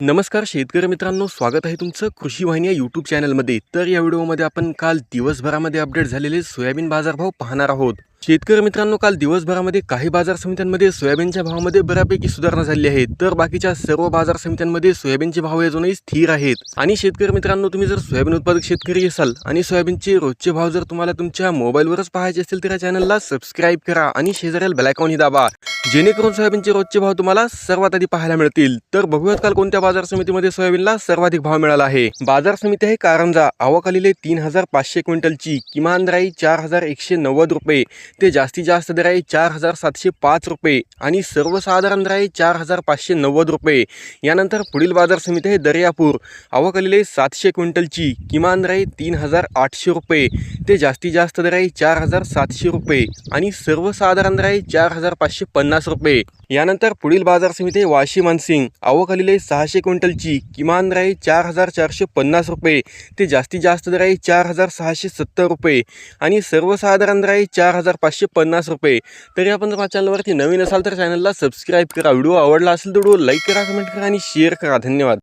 नमस्कार शेतकरी मित्रांनो स्वागत आहे तुमचं कृषी वाहिनी या यूट्यूब चॅनलमध्ये तर या व्हिडिओमध्ये आपण काल दिवसभरामध्ये अपडेट झालेले सोयाबीन बाजारभाव पाहणार आहोत. शेतकरी मित्रांनो काल दिवसभरामध्ये काही बाजार समित्यांमध्ये सोयाबीनच्या भावामध्ये बऱ्यापैकी सुधारणा झाली आहे. तर बाकीच्या सर्व बाजार समित्यांमध्ये सोयाबीनचे भाव अजूनही स्थिर आहेत. आणि शेतकरी मित्रांनो तुम्ही जर सोयाबीन उत्पादक शेतकरी असाल आणि सोयाबीनचे रोजचे भाव जर तुम्हाला तुमच्या मोबाईलवरच पाहायचे असतील तर या चॅनलला सबस्क्राईब करा आणि शेजाऱ्याला बेलायकॉनही दाबा. जेणेकरून सोयाबीनचे रोजचे भाव तुम्हाला सर्वात आधी पाहायला मिळतील. तर बघूयात काल कोणत्या बाजार समितीमध्ये सोयाबीनला सर्वाधिक भाव मिळाला आहे. बाजार समिती आहे कारंजा. आवक तीन हजार पाचशे क्विंटलची. किमान दर आहे चार हजार एकशे नव्वद रुपये. ते जास्तीत जास्त दर आहे चार हजार सातशे पाच रुपये आणि सर्वसाधारण दर आहे चार हजार पाचशे नव्वद रुपये. यानंतर पुढील बाजार समिती आहे दर्यापूर. आवक आलेली सातशे क्विंटलची. किमान दर आहे तीन हजार आठशे रुपये. ते जास्तीत जास्त दर आहे चार हजार सातशे रुपये आणि सर्वसाधारण दर आहे चार हजार पाचशे पन्नास रुपये. यानंतर पुढील बाजार समिती वाशी मानसिंग. आवक आहे सहाशे क्विंटलची. किमान दर आहे चार हजार चारशे पन्नास रुपये. ते जास्तीत जास्त दर आहे चार हजार सहाशे सत्तर रुपये. आणि सर्वसाधारण दर आहे चार हजार पाचशे पन्नास रुपये. तरी आपण जर चॅनलवरती नवीन असाल तर चॅनलला सबस्क्राईब करा. व्हिडिओ आवडला असेल तर व्हिडिओ लाईक करा कमेंट करा आणि शेअर करा. धन्यवाद.